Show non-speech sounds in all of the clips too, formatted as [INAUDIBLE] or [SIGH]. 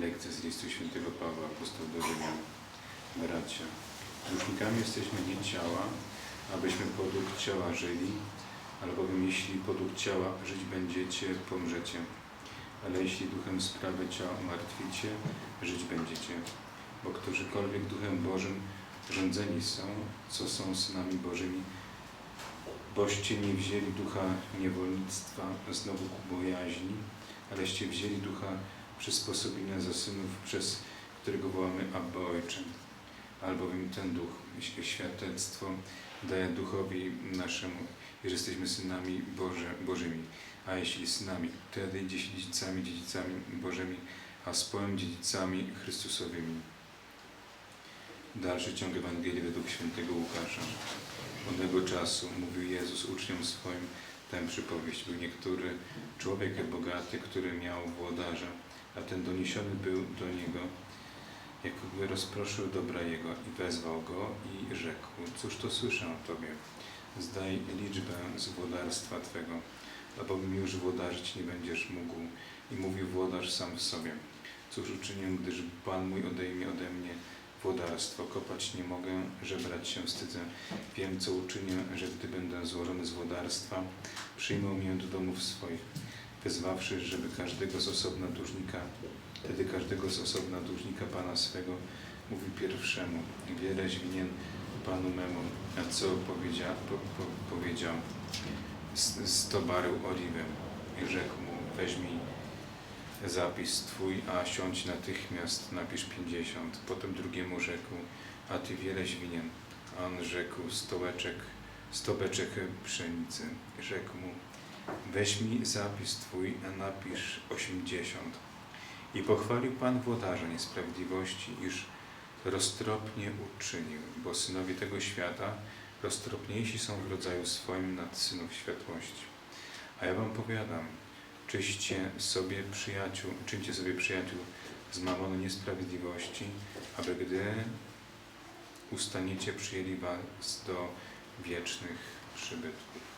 Lekcja z listu świętego Pawła, apostoł do Rzymian. Bracia, dłużnikami jesteśmy nie ciała, abyśmy podług ciała żyli, albowiem jeśli podług ciała żyć będziecie, pomrzecie. Ale jeśli duchem sprawy ciała umartwicie, żyć będziecie. Bo którzykolwiek duchem Bożym rządzeni są, co są synami Bożymi, boście nie wzięli ducha niewolnictwa znowu ku bojaźni, aleście wzięli ducha przysposobienia za synów, przez którego wołamy Abba Ojcze. Albowiem ten duch, świadectwo daje duchowi naszemu, że jesteśmy synami Boże, Bożymi, a jeśli synami, wtedy dziedzicami, dziedzicami Bożymi, a społem dziedzicami Chrystusowymi. Dalszy ciąg Ewangelii według świętego Łukasza. Onego czasu mówił Jezus uczniom swoim tę przypowieść. Był niektóry człowiek bogaty, który miał włodarza, a ten doniesiony był do niego, jakby rozproszył dobra jego i wezwał go i rzekł, cóż to słyszę o tobie, zdaj liczbę z włodarstwa twego, albowiem już włodarzyć nie będziesz mógł. I mówił włodarz sam w sobie, cóż uczynię, gdyż Pan mój odejmie ode mnie włodarstwo, kopać nie mogę, żebrać się wstydzę. Wiem, co uczynię, że gdy będę złożony z włodarstwa, przyjmą mnie do domów swoich, wezwawszy, żeby każdego z osobna dłużnika, wtedy każdego z osobna dłużnika Pana swego, mówił pierwszemu, wieleś winien Panu memu, a co powiedzia, po, po, powiedział, "S- sto barył oliwy. I rzekł mu, weźmij zapis twój, a siądź natychmiast, napisz pięćdziesiąt. Potem drugiemu rzekł, a ty wieleś winien. A on rzekł, stołeczek, sto beczek pszenicy. Rzekł mu, weź mi zapis twój, a napisz osiemdziesiąt. I pochwalił Pan włodarza niesprawiedliwości, iż roztropnie uczynił, bo synowie tego świata roztropniejsi są w rodzaju swoim nad synów światłości. A ja wam powiadam, czyście sobie przyjaciół, czyńcie sobie przyjaciół z mamonu niesprawiedliwości, aby gdy ustaniecie, przyjęli was do wiecznych przybytków.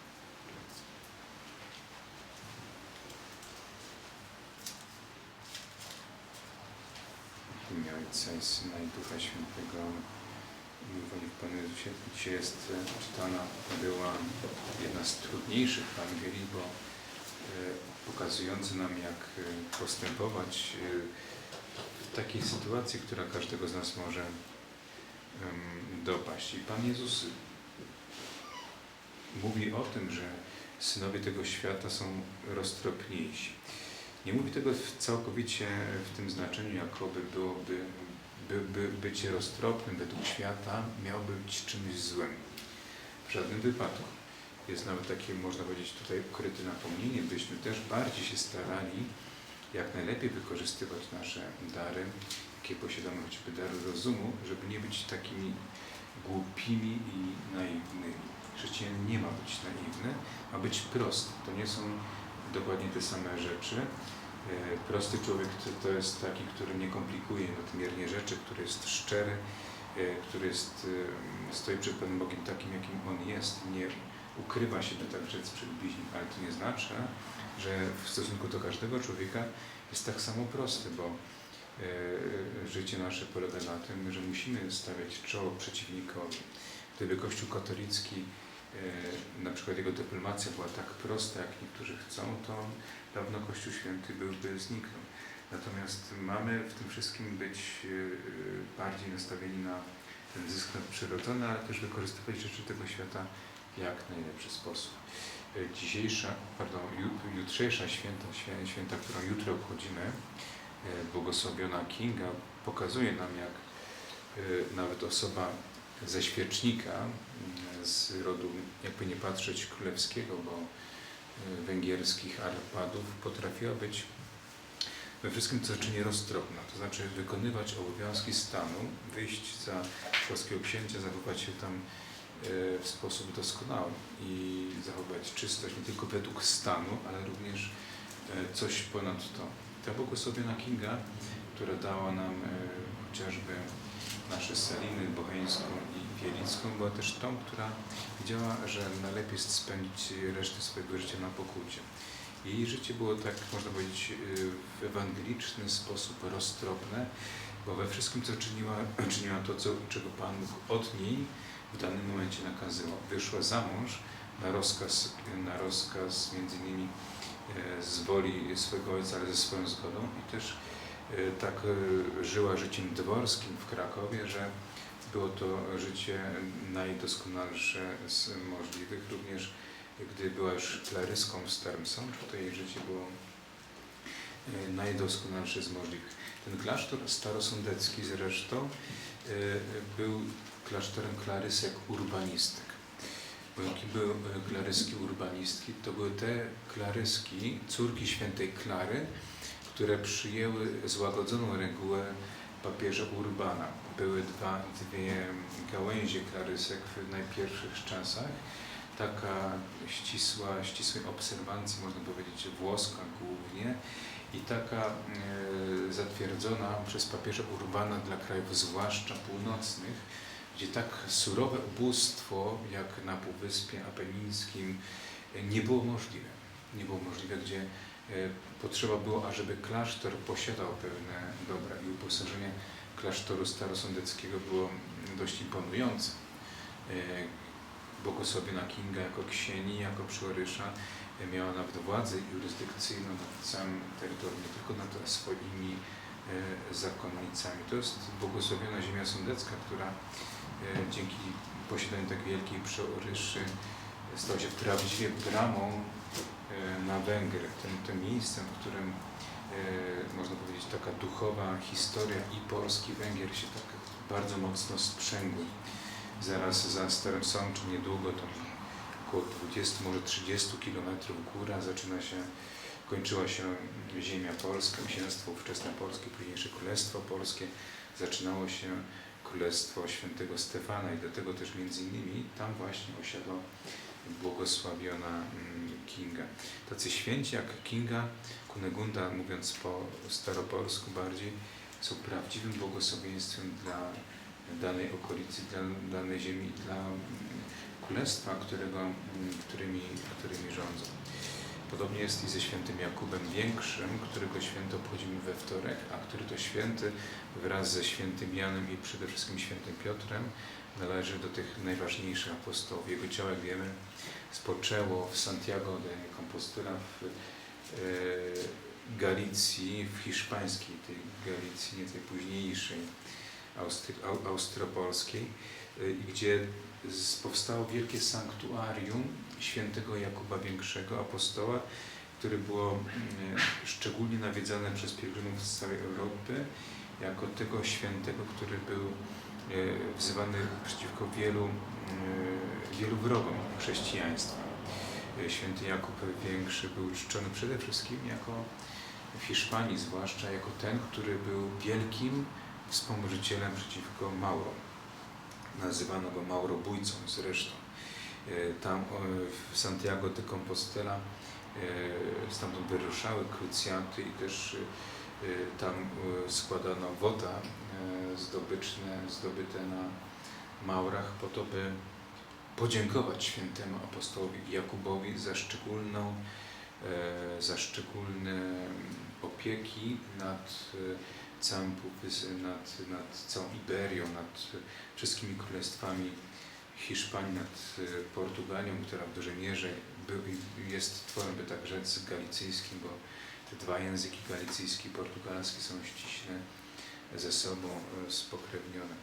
W imię Ojca i Syna i Ducha Świętego. Miłowani w Panu Jezusie. Dzisiaj jest e, czytana, była jedna z trudniejszych Ewangelii, bo e, pokazujący nam, jak e, postępować w takiej sytuacji, która każdego z nas może dopaść. I Pan Jezus mówi o tym, że synowie tego świata są roztropniejsi. Nie mówi tego całkowicie w tym znaczeniu, jakoby byłoby by, by bycie roztropnym według świata miałoby być czymś złym. W żadnym wypadku. Jest nawet takie, można powiedzieć, tutaj ukryte napomnienie, byśmy też bardziej się starali jak najlepiej wykorzystywać nasze dary, jakie posiadamy, choćby dary rozumu, żeby nie być takimi głupimi i naiwnymi. Chrześcijanin nie ma być naiwny, ma być prosty. To nie są dokładnie te same rzeczy. E, Prosty człowiek to, to jest taki, który nie komplikuje nadmiernie rzeczy, który jest szczery, e, który jest, e, stoi przed Panem Bogiem takim, jakim On jest, nie ukrywa się, by tak rzec, przed bliźnim, ale to nie znaczy, że w stosunku do każdego człowieka jest tak samo prosty, bo życie nasze polega na tym, że musimy stawiać czoło przeciwnikowi. Gdyby Kościół katolicki, na przykład jego dyplomacja była tak prosta, jak niektórzy chcą, to dawno Kościół Święty byłby zniknął. Natomiast mamy w tym wszystkim być e, bardziej nastawieni na ten zysk nadprzyrodzony, ale też wykorzystywać rzeczy tego świata w jak najlepszy sposób. E, Dzisiejsza, pardon, ju- jutrzejsza święta, świę- święta, którą jutro obchodzimy, e, błogosławiona Kinga, pokazuje nam, jak e, nawet osoba ze świecznika, m, z rodu, jakby nie patrzeć, królewskiego, bo e, węgierskich Arpadów, potrafiła być we wszystkim, co czyni roztropna, to znaczy wykonywać obowiązki stanu, wyjść za polskiego księcia, zachować się tam e, w sposób doskonały i zachować czystość nie tylko według stanu, ale również e, coś ponad to. Ta błogosławiona Kinga, która dała nam chociażby nasze Saliny Bocheńską i Wielicką, była też tą, która wiedziała, że najlepiej jest spędzić resztę swojego życia na pokucie. Jej życie było tak, można powiedzieć, y, w ewangeliczny sposób roztropne, bo we wszystkim, co czyniła, [CLEARS THROAT] czyniła to, co, czego Pan Bóg od niej w danym momencie nakazywał. Wyszła za mąż na rozkaz, na rozkaz między innymi e, z woli swojego ojca, ale ze swoją zgodą i też tak e, żyła życiem dworskim w Krakowie, że było to życie najdoskonalsze z możliwych, również gdy była już klaryską w Starym Sączu, to jej życie było e, najdoskonalsze z możliwych. Ten klasztor starosądecki zresztą był klasztorem klarysek urbanistek. Bo jakie były klaryski urbanistki? To były te klaryski, córki świętej Klary, które przyjęły złagodzoną regułę papieża Urbana. Były dwa, dwie gałęzie klarysek w najpierwszych czasach. Taka ścisła, ścisłej obserwancji, można powiedzieć, włoska głównie i taka e, zatwierdzona przez papieża Urbana dla krajów zwłaszcza północnych, gdzie tak surowe ubóstwo jak na Półwyspie Apenińskim nie było możliwe. Nie było możliwe, gdzie potrzeba było, ażeby klasztor posiadał pewne dobra i uposażenie klasztoru starosądeckiego było dość imponujące. E, Błogosławiona Kinga jako księgi, jako przyorysza e, miała nawet władzę jurysdykcyjną nad całym terytorium, nie tylko nad swoimi e, zakonnicami. To jest błogosławiona ziemia sądecka, która e, dzięki posiadaniu tak wielkiej przeoryszy stała się prawdziwie bramą e, na Węgry, tym, tym miejscem, w którym e, można powiedzieć taka duchowa historia i Polski, Węgier się tak bardzo mocno sprzęgły. Zaraz za Starym Sączem, niedługo, tam około 20, może 30 kilometrów góra zaczyna się, kończyła się ziemia polska, księstwo ówczesne polskie, późniejsze Królestwo Polskie, zaczynało się Królestwo Świętego Stefana i do tego też między innymi tam właśnie osiadła błogosławiona mm, Kinga. Tacy święci jak Kinga, Kunegunda, mówiąc po staropolsku bardziej, są prawdziwym błogosławieństwem dla danej okolicy, dla danej ziemi, dla królestwa, którego, którymi, którymi rządzą. Podobnie jest i ze świętym Jakubem Większym, którego święto obchodzimy we wtorek, a który to święty wraz ze świętym Janem i przede wszystkim świętym Piotrem należy do tych najważniejszych apostołów. Jego ciało, jak wiemy, spoczęło w Santiago de Compostela w e, Galicji, w hiszpańskiej tej Galicji, nie tej późniejszej, Austry, Au- austropolskiej, y, gdzie powstało wielkie sanktuarium świętego Jakuba Większego, apostoła, które było mm, szczególnie nawiedzane przez pielgrzymów z całej Europy, jako tego świętego, który był wzywany przeciwko wielu, y, wielu wrogom chrześcijaństwa. Y, Święty Jakub Większy był czczony przede wszystkim jako w Hiszpanii zwłaszcza jako ten, który był wielkim wspomożycielem przeciwko Mauro. Nazywano go Maurobójcą zresztą. E, Tam e, w Santiago de Compostela e, stamtąd wyruszały krucjaty i też e, tam e, składano wota e, zdobyczne, zdobyte na Maurach po to, by podziękować świętemu apostołowi Jakubowi za szczególną, za szczególne opieki nad całym półwys- nad, nad całą Iberią, nad wszystkimi królestwami Hiszpanii, nad Portugalią, która w dużej mierze jest tworem, by tak rzec, galicyjskim, bo te dwa języki, galicyjski i portugalski, są ściśle ze sobą e, spokrewnione.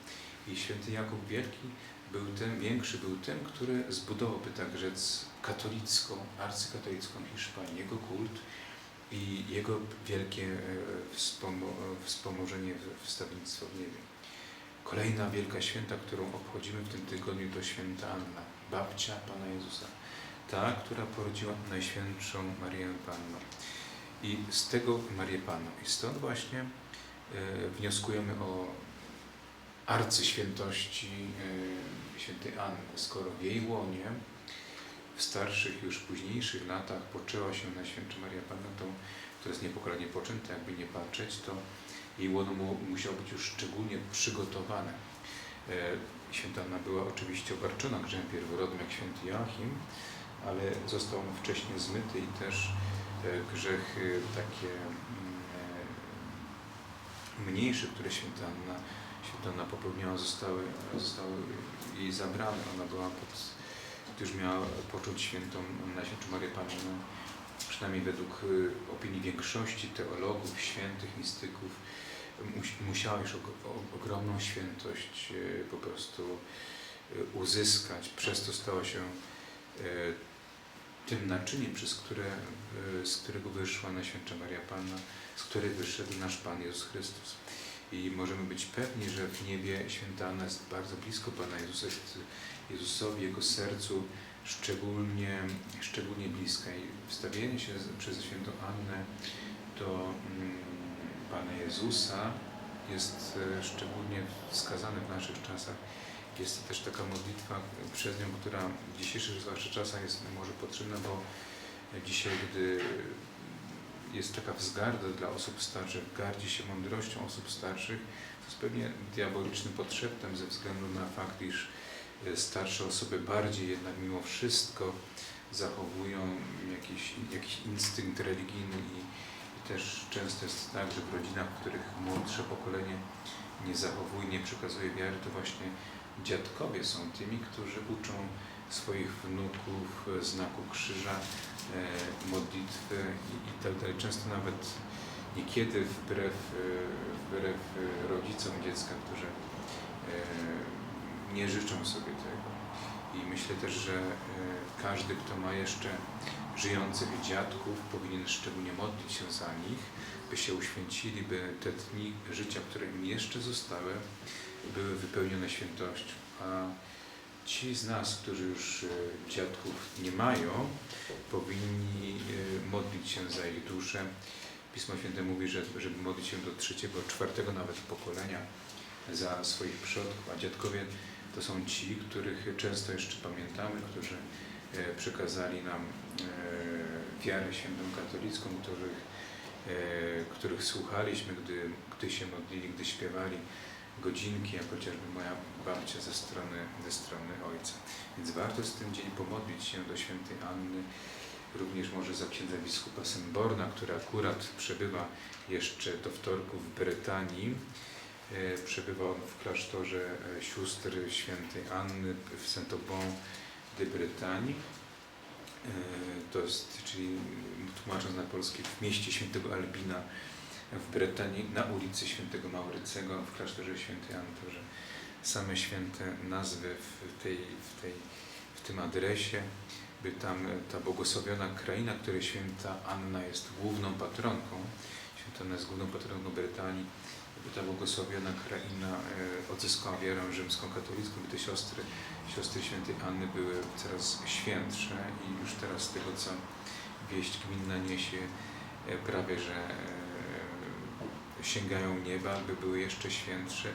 I święty Jakub Wielki był tym, większy był tym, który zbudował, by tak rzec, katolicką, arcykatolicką Hiszpanię, jego kult i jego wielkie e, wspomo wspomożenie w wstawnictwo w niebie. Kolejna wielka święta, którą obchodzimy w tym tygodniu, to święta Anna, babcia Pana Jezusa. Ta, która porodziła Najświętszą Marię Panną. I z tego Marię Panną. I stąd właśnie e, wnioskujemy o arcyświętości e, świętej Anny, skoro w jej łonie w starszych, już późniejszych latach poczęła się Najświętsza Maria Panna, to, to jest niepokalanie poczęte, jakby nie patrzeć, to jej łono mu, musiało być już szczególnie przygotowane. E, Święta Anna była oczywiście obarczona grzechem pierworodnym jak święty Joachim, ale został on wcześniej zmyty i też grzechy takie mm, e, mniejsze, które święta Anna, święta zostały, zostały jej zabrane. Ona była pod, gdyż miała poczuć świętą Najświętszą Marię Pannę, przynajmniej według y, opinii większości teologów, świętych, mistyków, mus- musiała już ogromną świętość y, po prostu y, uzyskać. Przez to stała się tym naczyniem, przez które, y, z którego wyszła Najświętsza Maria Panna, z której wyszedł nasz Pan Jezus Chrystus. I możemy być pewni, że w niebie święta Anna jest bardzo blisko Pana Jezusa, jest Jezusowi, Jego sercu szczególnie, szczególnie bliska. I wstawienie się przez świętą Annę do mm, Pana Jezusa jest e, szczególnie wskazane w naszych czasach. Jest to też taka modlitwa przez nią, która w dzisiejszych zwłaszcza czasach jest może potrzebna, bo dzisiaj, gdy jest taka wzgarda dla osób starszych, gardzi się mądrością osób starszych, to jest pewnie diabolicznym podszeptem ze względu na fakt, iż e, starsze osoby bardziej jednak mimo wszystko zachowują jakiś, jakiś instynkt religijny i, i też często jest tak, że w rodzinach, w których młodsze pokolenie nie zachowuje, nie przekazuje wiary, to właśnie dziadkowie są tymi, którzy uczą swoich wnuków e, znaku krzyża, e, modlitwy i, tak. Często nawet niekiedy wbrew, e, wbrew rodzicom dziecka, którzy nie życzą sobie tego. I myślę też, że każdy, kto ma jeszcze żyjących dziadków, powinien szczególnie modlić się za nich, by się uświęcili, by te dni życia, które im jeszcze zostały, były wypełnione świętością. A ci z nas, którzy już e, dziadków nie mają, powinni e, modlić się za ich duszę. Pismo Święte mówi, że żeby modlić się do trzeciego, czwartego nawet pokolenia za swoich przodków, a dziadkowie to są ci, których często jeszcze pamiętamy, którzy e, przekazali nam wiarę świętą katolicką, których, których słuchaliśmy, gdy, gdy się modlili, gdy śpiewali godzinki, jak chociażby moja babcia ze strony, ze strony ojca. Więc warto z tym dzień pomodlić się do świętej Anny, również może za księdza biskupa Semborna, który akurat przebywa jeszcze do wtorku w Brytanii. E, Przebywa on w klasztorze e, sióstr świętej Anny w Saint-Aubin de Bretagne. E, To jest, czyli tłumacząc na polski, w mieście świętego Albina w Brytanii, na ulicy świętego Maurycego w klasztorze świętej. Także same święte nazwy w, tej, w, tej, w tym adresie, by tam e, ta błogosławiona kraina, której święta Anna jest główną patronką, święta Anna jest główną patronką Brytanii, by ta błogosławiona kraina e, odzyskała wiarę rzymską katolicką, by te siostry, siostry świętej Anny były coraz świętsze i już teraz z tego, co wieść gminna niesie, e, prawie że sięgają nieba, by były jeszcze świętsze.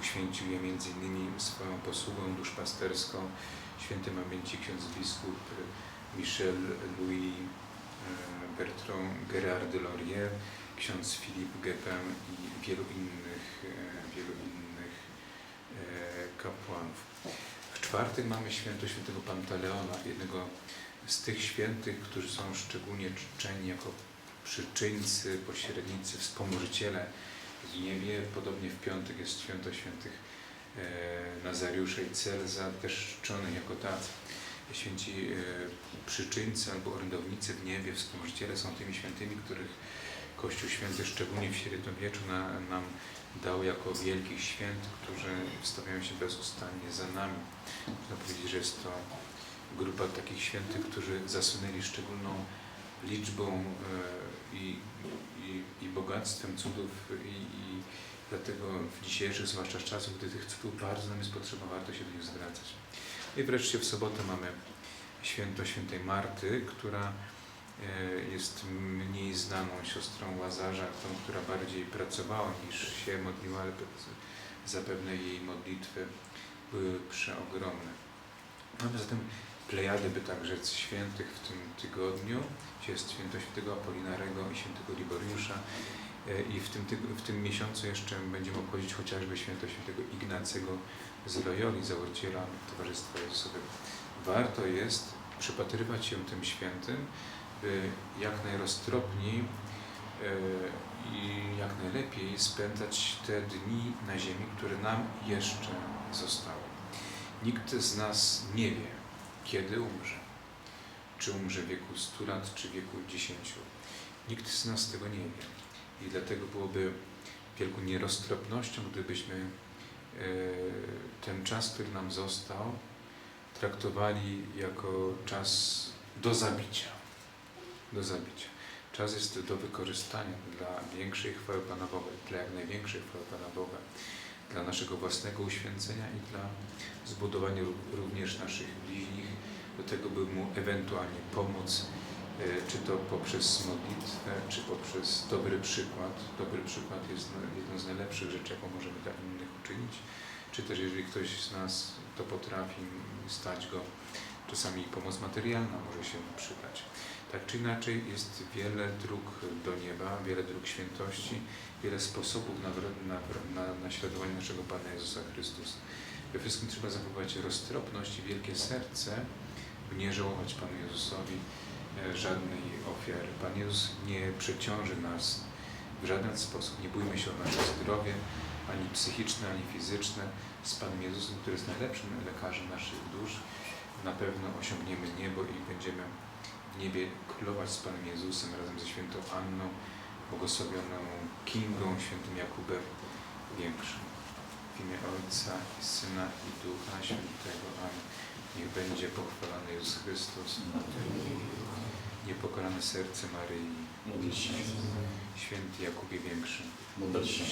Uświęcił je między innymi swoją posługą duszpasterską, święty pamięci ksiądz biskup Michel Louis e, Bertrand Gerard de Laurier, ksiądz Philippe Gepin i wielu innych, e, wielu innych e, kapłanów. W czwartek mamy święto świętego Pantaleona, jednego z tych świętych, którzy są szczególnie czczeni jako przyczyńcy, pośrednicy, wspomożyciele w niebie. Podobnie w piątek jest święto świętych e, Nazariusza i Celza, też czczonych jako tacy. Święci e, przyczyńcy albo orędownicy w niebie, wspomożyciele są tymi świętymi, których Kościół Święty, szczególnie w średniowieczu, na, nam dał jako wielkich świętych, którzy wstawiają się bezustannie za nami. Można powiedzieć, że jest to grupa takich świętych, którzy zasunęli szczególną liczbą e, i, i, i bogactwem cudów i, i dlatego w dzisiejszych, zwłaszcza czasów, gdy tych cudów bardzo nam jest potrzeba, warto się do nich zwracać. I wreszcie w sobotę mamy święto świętej Marty, która e, jest mniej znaną siostrą Łazarza, tą, która bardziej pracowała niż się modliła, ale zapewne jej modlitwy były przeogromne. Mamy zatem plejady, by tak rzec, świętych w tym tygodniu, jest święto świętego Apolinarego i świętego Liboriusza. E, I w tym, w tym miesiącu jeszcze będziemy obchodzić chociażby święto świętego Ignacego z Loyoli, założyciela Towarzystwa Jezusowego. Warto jest przypatrywać się tym świętym, by jak najroztropniej e, i jak najlepiej spędzać te dni na ziemi, które nam jeszcze zostały. Nikt z nas nie wie, kiedy umrze. Czy umrze w wieku 100 lat, czy w wieku 10. Nikt z nas tego nie wie. I dlatego byłoby wielką nieroztropnością, gdybyśmy e, ten czas, który nam został, traktowali jako czas do zabicia. Do zabicia. Czas jest do wykorzystania dla większej chwały Pana Boga, dla jak największej chwały Pana Boga, dla naszego własnego uświęcenia i dla zbudowania ró- również naszych bliźnich, do tego, by mu ewentualnie pomóc, e, czy to poprzez modlitwę, czy poprzez dobry przykład. Dobry przykład jest na- jedną z najlepszych rzeczy, jaką możemy dla innych uczynić, czy też jeżeli ktoś z nas to potrafi, stać go, czasami pomoc materialna może się przydać. Tak czy inaczej jest wiele dróg do nieba, wiele dróg świętości, wiele sposobów na, na, na naśladowanie naszego Pana Jezusa Chrystusa. We wszystkim trzeba zachować roztropność i wielkie serce, nie żałować Panu Jezusowi e, żadnej ofiary. Pan Jezus nie przeciąży nas w żaden sposób. Nie bójmy się o nasze zdrowie, ani psychiczne, ani fizyczne. Z Panem Jezusem, który jest najlepszym lekarzem naszych dusz, na pewno osiągniemy niebo i będziemy w niebie królować z Panem Jezusem razem ze świętą Anną, błogosławioną Kingą, świętym Jakubem Większym. W imię Ojca i Syna i Ducha Świętego. Amen. Niech będzie pochwalony Jezus Chrystus. Niepokalane serce Maryi. Módl się. Święty Jakubie Większy. Módl się.